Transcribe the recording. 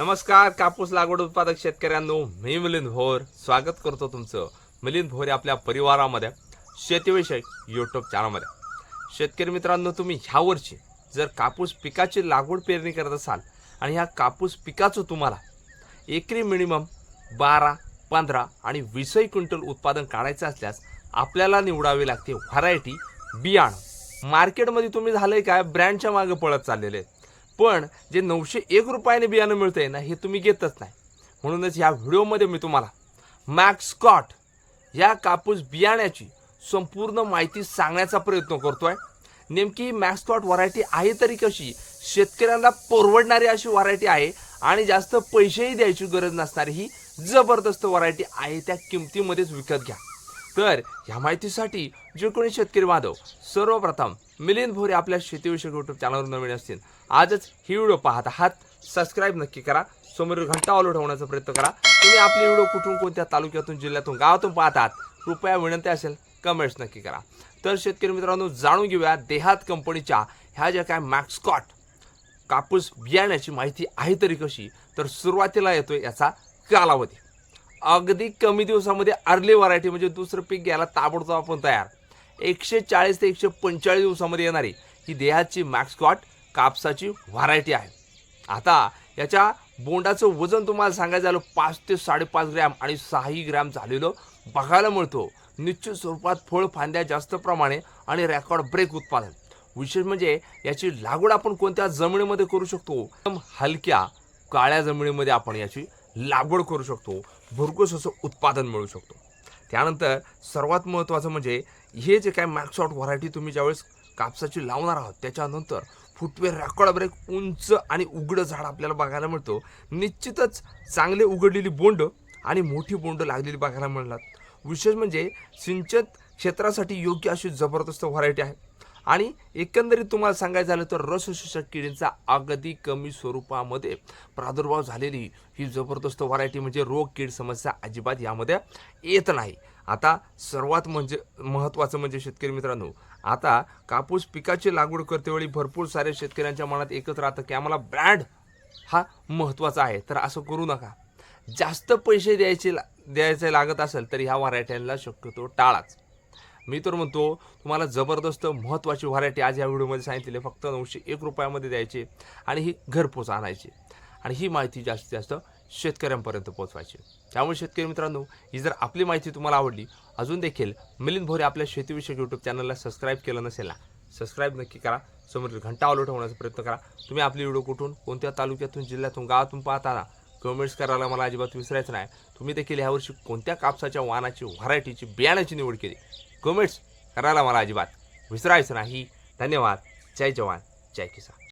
नमस्कार कापूस लागवड उत्पादक शेतकऱ्यांनो मी मिलिंद भोर. स्वागत करतो तुमचं मिलिंद भोर आपल्या परिवारामध्ये शेतीविषयक यूट्यूब चॅनलमध्ये शेतकरी मित्रांनो तुम्ही ह्या वर्षी जर कापूस पिकाची लागवड पेरणी करत असाल आणि ह्या कापूस पिकाचं तुम्हाला एकरी मिनिमम बारा पंधरा आणि वीसही क्विंटल उत्पादन काढायचं असल्यास आपल्याला निवडावी लागते व्हरायटी बियाणं. मार्केटमध्ये तुम्ही झालंय काय? ब्रँडच्या मागे पळत चाललेले आहेत. पण जे नऊशे एक रुपयाने बियाणं मिळतंय ना हे तुम्ही घेतच नाही. म्हणूनच ह्या व्हिडिओमध्ये मी तुम्हाला मॅक्सकॉट या कापूस बियाण्याची संपूर्ण माहिती सांगण्याचा प्रयत्न करतोय. नेमकी मॅक्सकॉट व्हरायटी आहे तरी कशी? शेतकऱ्यांना परवडणारी अशी व्हरायटी आहे आणि जास्त पैसेही द्यायची गरज नसणारी ही जबरदस्त व्हरायटी आहे त्या किमतीमध्येच विकत घ्या. तर ह्या माहितीसाठी जे कोणी शेतकरी बांधव सर्वप्रथम मिलिंद भोरे आपल्या शेतीविषयक युट्यूब चॅनलवर नवीन असतील. आजच ही व्हिडिओ पाहत आहात. सबस्क्राईब नक्की करा. समोर घंटा ऑल ठेवण्याचा प्रयत्न करा. तुम्ही आपली व्हिडिओ कुठून कोणत्या तालुक्यातून जिल्ह्यातून गावातून पाहतात कृपया विनंती असेल कमेंट्स नक्की करा. तर शेतकरी मित्रांनो जाणून घेऊया देहात कंपनीच्या ह्या ज्या काय मॅक्सकॉट कापूस बियाण्याची माहिती आहे तरी कशी? तर सुरुवातीला येतोय याचा कालावधी. अगदी कमी दिवसामध्ये अर्ली व्हरायटी म्हणजे दुसरं पीक घ्यायला ताबडतोब आपण तयार. एकशे चाळीस ते एकशे पंचेचाळीस दिवसामध्ये येणारी ही देहाची मॅक्सकॉट कापसाची व्हरायटी आहे. आता याच्या बोंडाचं वजन तुम्हाला सांगायचं झालं पाच ते साडेपाच ग्रॅम आणि सहाही ग्रॅम झालेलं बघायला मिळतो. निश्चित स्वरूपात फळ फांद्या जास्त प्रमाणे आणि रेकॉर्ड ब्रेक उत्पादन. विशेष म्हणजे याची लागवड आपण कोणत्या जमिनीमध्ये करू शकतो? एकदम हलक्या काळ्या जमिनीमध्ये आपण याची लागवड करू शकतो. भरघोस असं उत्पादन मिळू शकतो. त्यानंतर सर्वात महत्त्वाचं म्हणजे हे जे काय मॅक्सॉट व्हरायटी तुम्ही ज्यावेळेस कापसाची लावणार आहोत त्याच्यानंतर फुटवे रेकॉर्ड ब्रेक उंच आणि उघडं झाड आपल्याला बघायला मिळतो. निश्चितच चांगले उघडलेली बोंड आणि मोठी बोंड लागलेली बघायला मिळतात. विशेष म्हणजे सिंचन क्षेत्रासाठी योग्य अशी जबरदस्त व्हरायटी आहे. आणि एकंदरीत तुम्हाला सांगायचं झालं तर रसशोषक किडींचा अगदी कमी स्वरूपामध्ये प्रादुर्भाव झालेली ही जबरदस्त व्हरायटी म्हणजे रोग कीड समस्या अजिबात यामध्ये येत नाही. आता सर्वात म्हणजे महत्त्वाचं म्हणजे शेतकरी मित्रांनो आता कापूस पिकाची लागवड करतेवेळी भरपूर साऱ्या शेतकऱ्यांच्या मनात एकच राहतं की आम्हाला ब्रँड हा महत्त्वाचा आहे. तर असं करू नका. जास्त पैसे द्यायचे ला- द्यायचे लागत असेल तर ह्या व्हरायट्यांना शक्यतो टाळाच. मी तर म्हणतो तुम्हाला जबरदस्त महत्त्वाची व्हरायटी आज या व्हिडिओमध्ये सांगितलेली आहे. फक्त नऊशे एक रुपयामध्ये द्यायची आणि ही घरपोच आणायची. आणि ही माहिती जास्तीत जास्त शेतकऱ्यांपर्यंत पोहोचवायची. त्यामुळे शेतकरी मित्रांनो ही जर आपली माहिती तुम्हाला आवडली अजून देखील मिलिंद भोरे आपल्या शेतीविषयक यूट्यूब चॅनलला सबस्क्राईब केलं नसेल ना सबस्क्राईब नक्की करा. समोर घंटा ऑलो ठेवण्याचा प्रयत्न करा. तुम्ही आपली व्हिडिओ कुठून कोणत्या तालुक्यातून जिल्ह्यातून गावातून पाहताना कमेंट्स करायला मला अजिबात विसरायचं नाही. तुम्ही देखील ह्यावर्षी कोणत्या कापसाच्या वाहनाची व्हरायटीची बियाण्याची निवड केली? कमेंट्स करायला मला अजिबात विसरायचं नाही. धन्यवाद. जय जवान. जय किसान.